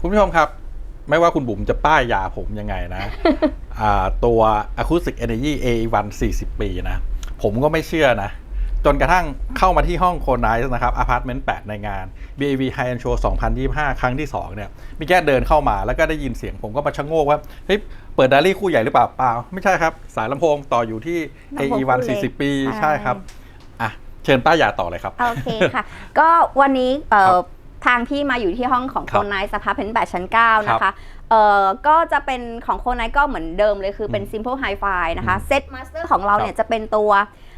คุณผู้ชมครับ ไม่ว่าคุณบุ๋มจะป้ายยาผมยังไงนะอ่าตัว Acoustic Energy A1 40 ปีนะ ผมก็ไม่เชื่อนะ จนกระทั่งเข้ามาที่ห้องโคนไนส์นะครับอพาร์ตเมนต์ 8 ในงาน BAV High End Show 2025 ครั้งที่ 2 เนี่ยมีแก้เดินเข้ามาแล้วก็ได้ยินเสียงผมก็มาชะโงกว่า เฮ้ย เปิดดารี่คู่ใหญ่หรือเปล่าเปล่า ไม่ใช่ครับ สายลำโพงต่ออยู่ที่ลำโพง AE1 คู่เล็ก40 ปีใช่ใช่ครับ อะ เชิญป้ายยาต่อเลยครับ โอเคค่ะ ก็วันนี้เอ่คอรับ ทางพี่มาอยู่ที่ห้องของคโครับนไนท์สภาพเพนแปดชั้น 9 นะครัคะบเอ่อ ก็จะเป็นของโคนไนท์ก็เหมือนเดิมเลยคือเป็น Simple Hi-Fi นะคะเซตมาสเตอร์ของเราเนี่ยจะเป็นตัว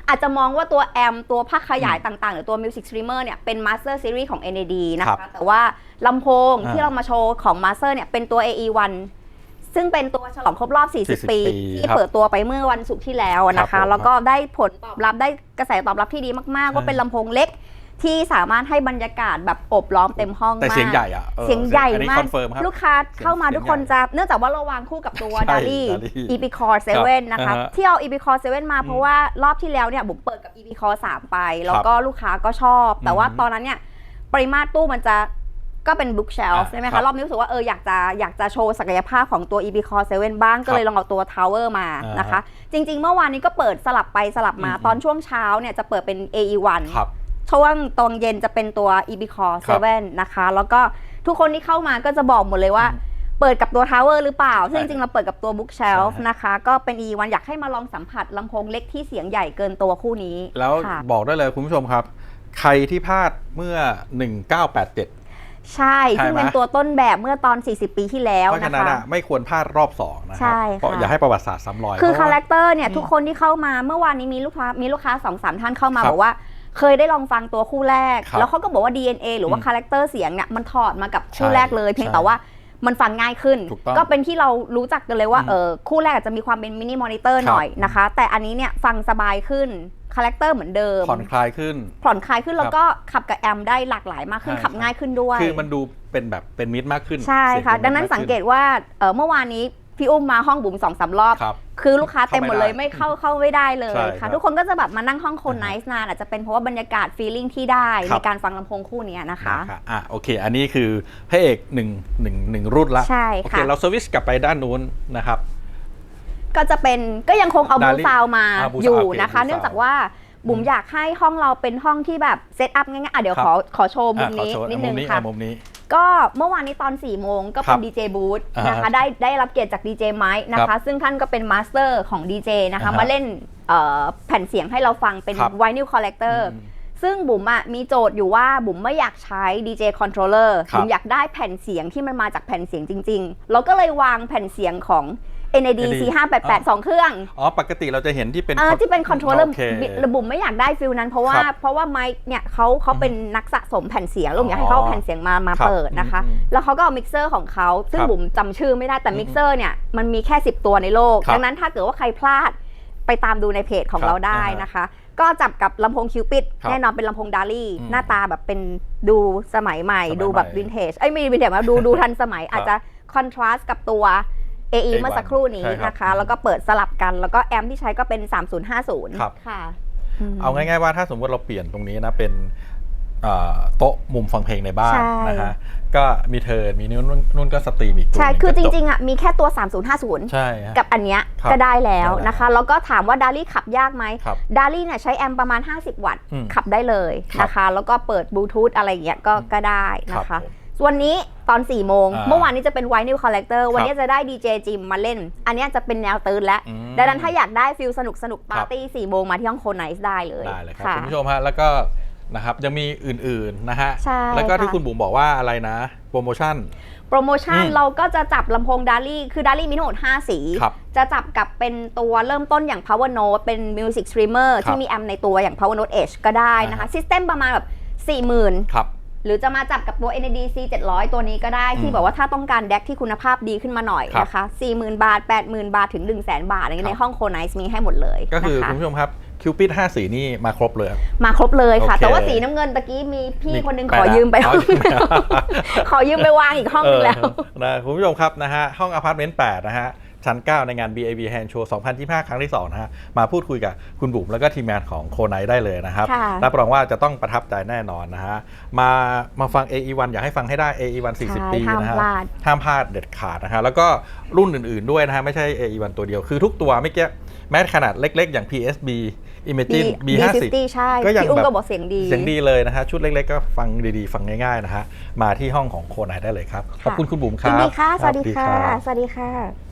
อาจจะมองว่าตัวแอมตัวภาคขยายต่างๆ หรือตัว Music Streamer เนี่ยเป็น Master Series ของ NAD นะครัคะ บแต่ว่าลำโพงอ่าที่เรามาโชว์ของ Master เนี่ยเป็นตัว AE1 ซึ่งเป็นตัวฉลองครบรอบ 40 40ปี ปีที่ครับเปิดตัวไปเมื่อวันศุกร์ที่แล้วนะครัคะ บผม แล้วก็ได้ผลตอบรับได้กระแสตอบรับที่ดีมากๆ ว่าเป็นลำโพงเล็ก ที่สามารถให้บรรยากาศแบบอบล้อมเต็มห้องแต่มากเสียงใหญ่อะออเสียงใหญ่อันนี้มาคกอนเฟิร์มครับ ลูกค้าเข้ามาเสียงทุกคนใหญ่จะเนื่องจากว่าเราวางคู่กับตัวใช่ดารี่ Dali EP Core 7นะคะ อ่าฮะที่เอา EP Core 7มาเพราะว่ารอบที่แล้วเนี่ยบุ๋มเปิดกับ EP Core 3ไป แล้วก็ลูกค้าก็ชอบ แต่ว่าอืมตอนนั้นเนี่ยปริมาตรตู้มันจะก็เป็น book shelf อ่าใช่ไหมครัคะบรอบนี้รู้สึกว่าเอออยากจะอยากจะโชว์ศักยภาพของตัว EP Core 7บ้างก็เลยลองเอาตัว Tower มาอ่าน นะคะ จริง ๆ เมื่อวานนี้ก็เปิดสลับไปสลับมาอืมตอนช่วงเช้าเนี่ยจะเปิดเป็น AE1 ครับ ช่วงตอนเย็นจะเป็นตัว e b c o r ครับ7นะคะ แล้วก็ทุกคนที่เข้ามาก็จะบอกหมดเลยว่า เปิดกับตัว Tower หรือเปล่า ซึ่งจริงๆเราเปิดกับตัว Bookshelf ใช่นะคะ ก็เป็น e 1 อยากให้มาลองสัมผัสลำโพงเล็กที่เสียงใหญ่เกินตัวคู่นี้ แล้วค่ะบอกได้เลยคุณผู้ชมครับ ใครที่พลาดเมื่อ 1987 ใช่ ใช่ซึ่งไหม เป็นตัวต้นแบบเมื่อตอน 40 ปีที่แล้วเพราะฉะนะนั้นคะ อะไม่ควรพลาดรอบ2นะคใช่รัเพราะค่ะอย่าให้ประวัติศาสตร์ซ้ำรอยคือเพคาราะแรว่าคเตอร์เนี่ยทุกคนที่เข้ามาเมื่อวานนี้มีลูกค้ามีลูกค้าสองสามท่านเข้ามาครับ บอกว่า เคยได้ลองฟังตัวคู่แรก ครับแล้วเขาก็บอกว่า DNA หรือว่าอืมคาแรคเตอร์เสียงเนี่ยมันถอดมากับคู่ใช่แรกเลย เพียงใช่แต่ว่ามันฟังง่ายขึ้น ถูกต้องก็เป็นที่เรารู้จักกันเลยว่าอืมเออคู่แรกอาจจะมีความเป็นมินิมอนิเตอร์ครับ หน่อยนะคะ แต่อันนี้เนี่ยฟังสบายขึ้นคาแรคเตอร์เหมือนเดิมผ่อนคลายขึ้น ผ่อนคลายขึ้นแล้วก็ขับกับแอมได้หลากหลายมากขึ้นใช่ ขับง่ายขึ้นด้วย คือมันดูเป็นแบบเป็นมิตรมากขึ้นใช่ค่ะเสียดังนั้นป็มิตรมสังเกตว่าเอ่อเมื่อวานนี้ พี่อุ้มมาห้องบุ๋มสองสามรอบ ครับคือลูกค้าเต็มหมดเลยเข้าไม่ได้ไม่เข้าเข้าไม่ได้เลยใช่ครัค่ะ บทุกคนก็จะแบบมานั่งห้องคนอ่าไนฮะส์นานอาจจะเป็นเพราะว่าบรรยากาศฟีลลิ่งที่ได้ครัในบ การฟังลำโพงคู่เนี้ยนะคะ นะครับอะโอเค อันนี้คือพระเอกหนึ่งหนึ่งหนึ่งรุ่นละใช่โอเคค่ะเราสวิชกลับไปด้านนู้นนะครับ ก็จะเป็นก็ยังคงเอาบู Dali ซาวมาอ่า Blue อยู่ Sound โอเคนะคะ Blue เนื่องจาก Sound ว่าบุ๋มอยากให้ห้องเราเป็นห้องที่แบบเซตอัพง่ายๆอะเดี๋ยวครับ ขอขอโชว์มุมอะขอนี้โชว์นิดมุนึมงนี้ค่ะ อะมุมนี้ ก็เมื่อวานนี้ตอน4ี่โมงก็ครัเป็นบดีเจบูธอ่าฮะนะคะได้ได้รับเกียรติจากดีเจไมค์นะครัคะบซึ่งท่านก็เป็นมาสเตอร์ของดีเจนะคะอ่าฮะมาเล่นเอ่อแผ่นเสียงให้เราฟังเป็นครับไวนิลคอลเลกเตอร์อืมซึ่งบุ๋มอะมีโจทย์อยู่ว่าบุ๋มไม่อยากใช้ DJ controller ครับบุ๋มอยากได้แผ่นเสียงที่มันมาจากแผ่นเสียงจริง ๆ เราก็เลยวางแผ่นเสียงของ NAD NAD 4588 2เครื่องอ๋อ ปกติเราจะเห็นที่เป็น เออที่เป็นคอนโทรลเลอร์โอเคบุ๋มไม่อยากได้ฟิลนั้น เพราะว่าครับเพราะว่าไมค์เนี่ยเขาเขาเป็นนักสะสมแผ่นเสียงแล้วบุ๋มอยากให้เขาเอาแผ่นเสียงมามาครับเปิดนะคะ อืมแล้วเขาก็เอามิกเซอร์ของเขาซึ่งครับบุ๋มจำชื่อไม่ได้แต่อืมมิกเซอร์เนี่ยมันมีแค่ 10 ตัวในโลก ครับดังนั้นถ้าเกิดว่าใครพลาดไปตามดูในเพจของครับเราได้อ่าฮะนะคะ ก็จับกับลำโพงคิวปิดครับแน่นอนเป็นลำโพงดารี่ อืมหน้าตาแบบเป็นดูสมัยใหม่ สมัยดูแบบใหม่วินเทจเอ้ยไม่วินเทจนะดูดูทันสมัย อาจจะคอนทราสต์กับตัว AE เมื่อสักครู่นี้ใช่ครับ นะคะ แล้วก็เปิดสลับกัน แล้วก็แอมป์ที่ใช้ก็เป็น 3050 ครับ ค่ะเอาง่ายๆว่าถ้าสมมติเราเปลี่ยนตรงนี้นะเป็นเอ่อโต๊ะมุมฟังเพลงในบ้านใช่ นะฮะก็มีเธอมีนุ่นนุ่นก็สตรีมอีกตัวใช่หนึ่คือจก็บริงๆอะมีแค่ตัว 3050ใช่ฮะ กับอันเนี้ยครับก็ได้แล้วได้แล้วนะคะ แล้วก็ถามว่าดารี่ขับยากไหมครับดารี่เนี่ยใช้แอมป์ประมาณ 50 วัตต์อืมขับได้เลยครับ นะคะ แล้วก็เปิดบลูทูธอะไรอย่างเงี้ยก็อืมก็ได้ครันะบคะ ผม ส่วนนี้ ตอน4โมง อ่าเมื่อวานนี้จะเป็นไวนิลคอลเลกเตอร์วันนี้ครับจะได้ดีเจจิมมาเล่น อันเนี้ยจะเป็นแนวตื่นแล้ว อืมดังนั้นถ้าอยากได้ฟิลสนุกสนุกครัปาบร์ตี้สี่โมงมาที่ห้องโคไนส์ได้เลยได้เลยครับค่ะคุณผู้ชมฮะแล้วก็นะครับยังมีอื่นๆนะฮะใช่แล้วก็ที่ค่ะ คุณบุ๋มบอกว่าอะไรนะ โปรโมชั่น โปรโมชั่นอืมเราก็จะจับลำโพงดารี่คือดารี่มีทั้งหมด 5 สี ครับจะจับกับเป็นตัวเริ่มต้นอย่าง Power Note เป็น Music Streamer ครับที่มีแอมป์ในตัวอย่าง Power Note Edge ก็ได้นะคะอ่าฮะ ซิสเต็มประมาณแบบ 40,000 ครับ หรือจะมาจับกับตัว NAD C 700 ตัวนี้ก็ได้อืที่มแบบว่าถ้าต้องการแดกที่คุณภาพดีขึ้นมาหน่อยครับนะคะ 40,000 บาท 80,000 บาทถึง 100,000บาทอะไรครับในห้องโคไนซ์มีให้หมดเลยก็คือนะคุณคะผู้ชมครับคิวปิด5สีนี่มาครบเลยครับมาครบเลยค่ะโอเคแต่ว่าสีน้ำเงินตะกี้มีพี่มีคนหนึงไปขอละยืมไปขอยืมไปขอยืมไปวางอีกห้องหนึงแล้วเออนะคุณผู้ชมครับนะฮะห้องอพาร์ตเมนต์8นะฮะ ชั้น 9 ในงาน BAV Hand Show 2025 ครั้งที่ 2 นะฮะ มาพูดคุยกับคุณบุ๋มแล้วก็ทีมงานของโคไนได้เลยนะครับ ค่ะรับรองว่าจะต้องประทับใจแน่นอนนะฮะ มามาฟัง AE1 อยากให้ฟังให้ได้ AE1 ใช่40 ปีห้ามนะฮะพลาด ห้ามพลาดเด็ดขาดนะฮะ แล้วก็รุ่นอื่นๆด้วยนะฮะ ไม่ใช่ AE1 ตัวเดียว คือทุกตัวไม่เกี้แม้ขนาดเล็กๆ อย่าง PSB Imagine B B50 50 ใช่ก็ยังพี่อุ้มแบบก็บอกเสียงดี เสียงดีเลยนะฮะ ชุดเล็กๆ ก็ฟังดีๆ ฟังง่ายๆนะฮะ มาที่ห้องของโคไนได้เลยครับ ขอบคุณคุณบุ๋มคยิรันบดีค่ะ สวัสดีรับค่ะรับสวัสดีค่ะ